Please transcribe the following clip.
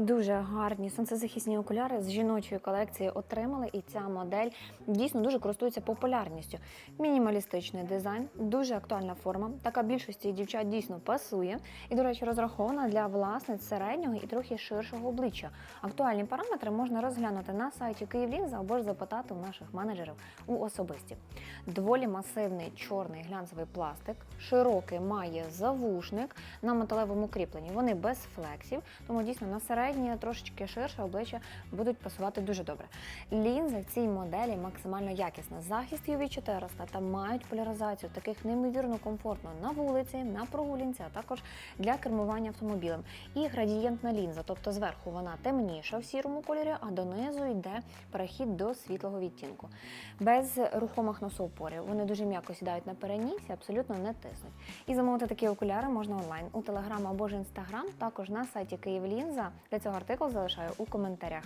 Дуже гарні сонцезахисні окуляри з жіночої колекції отримали, і ця модель дійсно дуже користується популярністю. Мінімалістичний дизайн, дуже актуальна форма. Така більшості дівчат дійсно пасує. І, до речі, розрахована для власниць середнього і трохи ширшого обличчя. Актуальні параметри можна розглянути на сайті Київлінза або ж запитати у наших менеджерів у особисті. Доволі масивний чорний глянцевий пластик, широкий має завушник на металевому кріпленні. Вони без флексів, тому дійсно на середнє, трошечки ширше обличчя будуть пасувати дуже добре. Лінзи в цій моделі максимально якісна. Захист UV 400 та мають поляризацію таких неймовірно комфортно на вулиці, на прогулянці, а також для кермування автомобілем. І градієнтна лінза, тобто зверху вона темніша в сірому кольорі, а донизу йде перехід до світлого відтінку. Без рухомих носоупорів. Вони дуже м'яко сідають на перенісі, абсолютно не тиснуть. І замовити такі окуляри можна онлайн у Телеграм або ж Інстаграм, також на сайті Київлінза. Для цього артикул залишаю у коментарях.